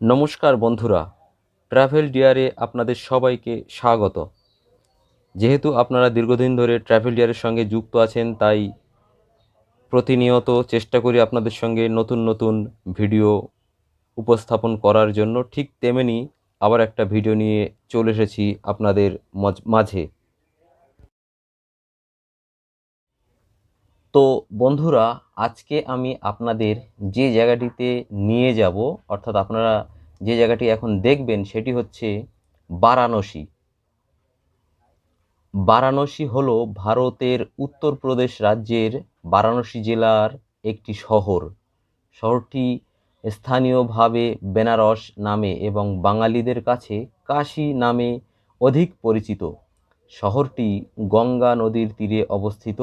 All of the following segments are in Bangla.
নমস্কার বন্ধুরা, ট্রাভেল ডিয়ারে আপনাদের সবাইকে স্বাগত। যেহেতু আপনারা দীর্ঘদিন ধরে ট্রাভেল ডিয়ারের সঙ্গে যুক্ত আছেন, তাই প্রতিনিয়ত চেষ্টা করি আপনাদের সঙ্গে নতুন নতুন ভিডিও উপস্থাপন করার জন্য। ঠিক তেমনি আবার একটা ভিডিও নিয়ে চলে এসেছি আপনাদের মাঝে। তো বন্ধুরা, আজকে আমি আপনাদের যে জায়গাটিতে নিয়ে যাব, অর্থাৎ আপনারা যে জায়গাটি এখন দেখবেন সেটি হচ্ছে বারাণসী। বারাণসী হলো ভারতের উত্তরপ্রদেশ রাজ্যের বারাণসী জেলার একটি শহর। শহরটি স্থানীয়ভাবে বেনারস নামে এবং বাঙালিদের কাছে কাশী নামে অধিক পরিচিত। শহরটি গঙ্গা নদীর তীরে অবস্থিত।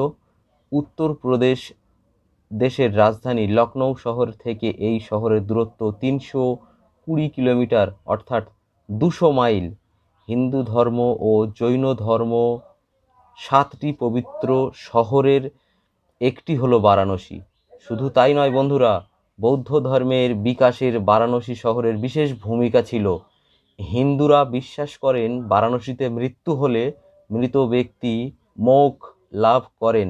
উত্তরপ্রদেশ দেশের রাজধানী লখনৌ শহর থেকে এই শহরের দূরত্ব তিনশো কুড়ি কিলোমিটার, অর্থাৎ দুশো মাইল। হিন্দু ধর্ম ও জৈন ধর্ম সাতটি পবিত্র শহরের একটি হলো বারাণসী। শুধু তাই নয় বন্ধুরা, বৌদ্ধ ধর্মের বিকাশের বারাণসী শহরের বিশেষ ভূমিকা ছিল। হিন্দুরা বিশ্বাস করেন বারাণসীতে মৃত্যু হলে মৃত ব্যক্তি মোক্ষ লাভ করেন।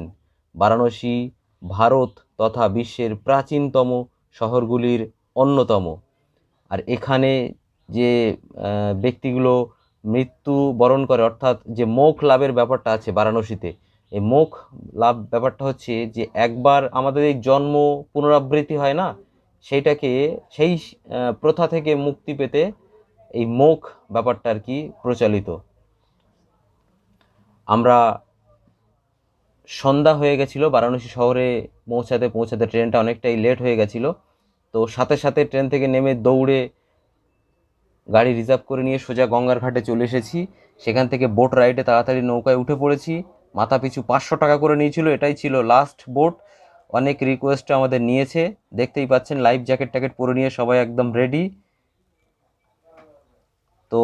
বারাণসী, ভারত তথা বিশ্বের প্রাচীনতম শহরগুলির অন্যতম। আর এখানে যে ব্যক্তিগুলো মৃত্যু বরণ করে, অর্থাৎ যে মোখ লাভের ব্যাপারটা আছে বারাণসীতে, এই মোখ লাভ ব্যাপারটা হচ্ছে যে একবার আমাদের এই জন্ম পুনরাবৃত্তি হয় না, সেইটাকে সেই প্রথা থেকে মুক্তি পেতে এই মোখ ব্যাপারটা আর কি প্রচলিত। আমরা সন্ধ্যা হয়ে গেছিল, বারাণসী শহরে পৌঁছাতে পৌঁছাতে ট্রেনটা অনেকটাই লেট হয়ে গেছিল। তো সাথে সাথে ট্রেন থেকে নেমে দৌড়ে গাড়ি রিজার্ভ করে নিয়ে সোজা গঙ্গার ঘাটে চলে এসেছি। সেখান থেকে বোট রাইডে তাড়াতাড়ি নৌকায় উঠে পড়েছি। মাথা পিছু পাঁচশো টাকা করে নিয়েছিল, এটাই ছিল লাস্ট বোট অনেক রিকোয়েস্ট আমাদের নিয়েছে। দেখতেই পাচ্ছেন লাইফ জ্যাকেট ট্যাকেট পরে নিয়ে সবাই একদম রেডি তো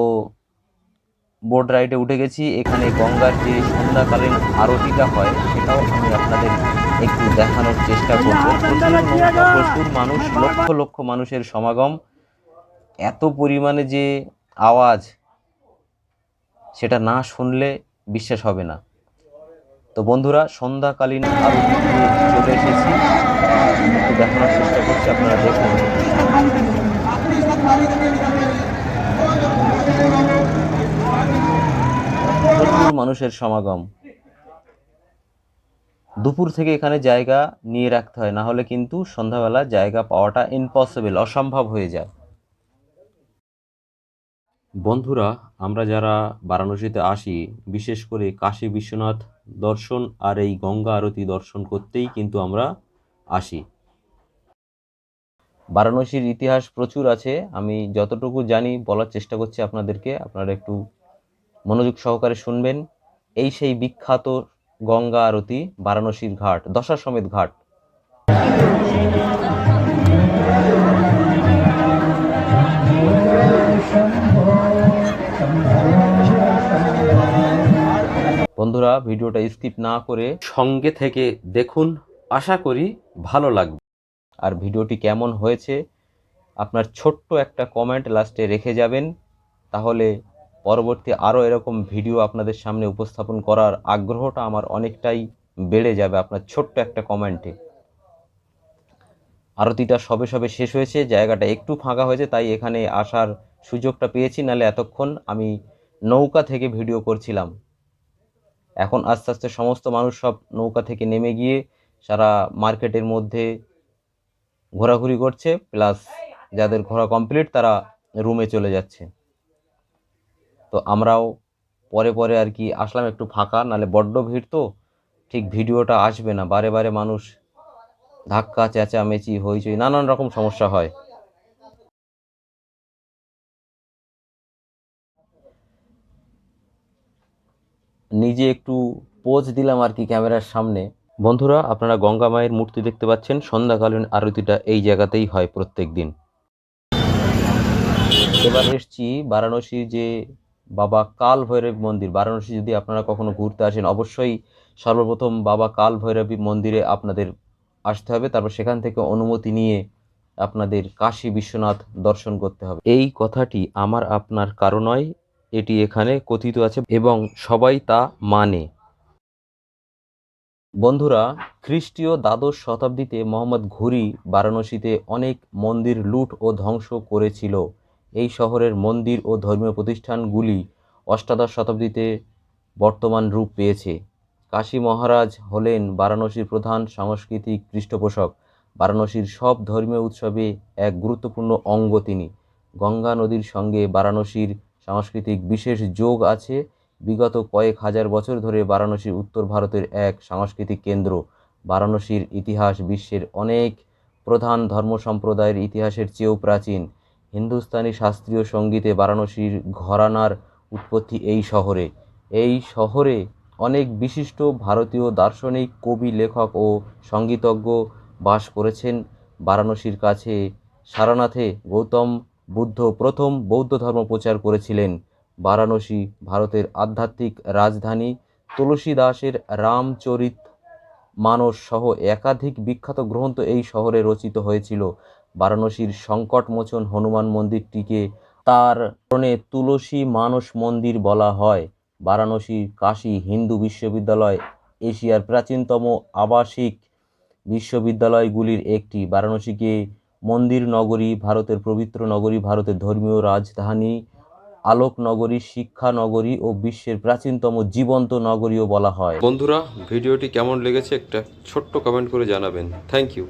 বোট রাইডে উঠে গেছি। এখানে গঙ্গার যে সন্ধ্যাকালীন আরতিটা হয় সেটাও আমি আপনাদের একটু দেখানোর চেষ্টা করব। প্রচুর মানুষ লক্ষ লক্ষ মানুষের সমাগম। এত পরিমাণে যে আওয়াজ সেটা না শুনলে বিশ্বাস হবে না। তো বন্ধুরা সন্ধ্যাকালীন আরতি চলে এসেছি। একটু দেখানোর চেষ্টা করছি আপনারা দেখুন প্রচুর মানুষের সমাগম। দুপুর থেকে এখানে জায়গা নিয়ে রাখতে হয় না হলে কিন্তু সন্ধ্যাবেলা জায়গা পাওয়াটা ইম্পসিবল অসম্ভব হয়ে যায়। বন্ধুরা আমরা যারা বারাণসীতে আসি বিশেষ করে কাশী বিশ্বনাথ দর্শন আর এই গঙ্গা আরতি দর্শন করতেই কিন্তু আমরা আসি। বারাণসীর ইতিহাস প্রচুর আছে আমি যতটুকু জানি বলার চেষ্টা করছি আপনাদেরকে আপনারা একটু মনোযোগ সহকারে শুনবেন এই সেই বিখ্যাত গঙ্গা আরতি বারাণসীর ঘাট দশাশ্বমেধ ঘাট। বন্ধুরা, ভিডিওটা স্কিপ না করে সঙ্গে থেকে দেখুন, আশা করি ভালো লাগবে। আর ভিডিওটি কেমন হয়েছে, আপনার ছোট্ট একটা কমেন্ট লাস্টে রেখে যাবেন, তাহলে পরবর্তী আরও এরকম ভিডিও আপনাদের সামনে উপস্থাপন করার আগ্রহটা আমার অনেকটাই বেড়ে যাবে আপনার ছোট্ট একটা কমেন্টে। আরতিটা সবে সবে শেষ হয়েছে, জায়গাটা একটু ফাঁকা হয়েছে, তাই এখানে আসার সুযোগটা পেয়েছি, নাহলে এতক্ষণ আমি নৌকা থেকে ভিডিও করছিলাম। এখন আস্তে আস্তে সমস্ত মানুষ সব নৌকা থেকে নেমে গিয়ে সারা মার্কেটের মধ্যে ঘোরাঘুরি করছে, প্লাস যাদের ঘোরা কমপ্লিট তারা রুমে চলে যাচ্ছে। তো আমরাও পরে পরে আর কি আসলাম একটু ফাঁকা, নালে বড্ড ভিড় তো। ঠিক ভিডিওটা আসবে না, বারে বারে মানুষ ধাক্কা, চেঁচামেচি, হইচই, নানান রকম সমস্যা হয়। নিজে একটু পোজ দিলাম আর কি ক্যামেরার সামনে। বন্ধুরা, আপনারা গঙ্গা মায়ের মূর্তি দেখতে পাচ্ছেন, সন্ধ্যাকালীন আরতিটা এই জায়গাতেই হয় প্রত্যেক দিন। এবার এসছি বারাণসীর যে বাবা কাল ভৈরব মন্দির, বারাণসী যদি আপনারা কখনো ঘুরতে আসেন, অবশ্যই সর্বপ্রথম বাবা কাল ভৈরবী মন্দিরে আপনাদের আসতে হবে। তারপর সেখান থেকে অনুমতি নিয়ে আপনাদের কাশী বিশ্বনাথ দর্শন করতে হবে। এই কথাটি আমার আপনার কারও নয়, এটি এখানে কথিত আছে এবং সবাই তা মানে। বন্ধুরা, খ্রিস্টীয় দ্বাদশ শতাব্দীতে মোহাম্মদ ঘুরি বারাণসীতে অনেক মন্দির লুট ও ধ্বংস করেছিল। এই শহরের মন্দির ও ধর্মীয় প্রতিষ্ঠানগুলি অষ্টাদশ শতাব্দীতে বর্তমান রূপ পেয়েছে। কাশী মহারাজ হলেন বারাণসীর প্রধান সাংস্কৃতিক পৃষ্ঠপোষক। বারাণসীর সব ধর্মীয় উৎসবে এক গুরুত্বপূর্ণ অঙ্গ তিনি। গঙ্গা নদীর সঙ্গে বারাণসীর সাংস্কৃতিক বিশেষ যোগ আছে। বিগত কয়েক হাজার বছর ধরে বারাণসী উত্তর ভারতের এক সাংস্কৃতিক কেন্দ্র। বারাণসীর ইতিহাস বিশ্বের অনেক প্রধান ধর্ম সম্প্রদায়ের ইতিহাসের চেয়েও প্রাচীন। হিন্দুস্তানি শাস্ত্রীয় সঙ্গীতে বারাণসীর ঘরানার উৎপত্তি এই শহরে। এই শহরে অনেক বিশিষ্ট ভারতীয় দার্শনিক, কবি, লেখক ও সঙ্গীতজ্ঞ বাস করেছেন বারাণসীর কাছে। সারানাথে গৌতম বুদ্ধ প্রথম বৌদ্ধ ধর্ম প্রচার করেছিলেন। বারাণসী ভারতের আধ্যাত্মিক রাজধানী তুলসী দাসের রামচরিত মানস সহ একাধিক বিখ্যাত গ্রন্থ এই শহরে রচিত হয়েছিল। বারাণসীর সংকটমোচন হনুমান মন্দিরটিকে তার কারণে তুলসী মানস মন্দির বলা হয়। বারাণসী কাশী হিন্দু বিশ্ববিদ্যালয় এশিয়ার প্রাচীনতম আবাসিক বিশ্ববিদ্যালয়গুলির একটি। বারাণসীকে মন্দির নগরী, ভারতের পবিত্র নগরী, ভারতের ধর্মীয় রাজধানী আলোক নগরী শিক্ষা নগরী ও বিশ্বের প্রাচীনতম জীবন্ত নগরীও বলা হয়। বন্ধুরা, ভিডিওটি কেমন লেগেছে একটা ছোট্ট কমেন্ট করে জানাবেন। Thank you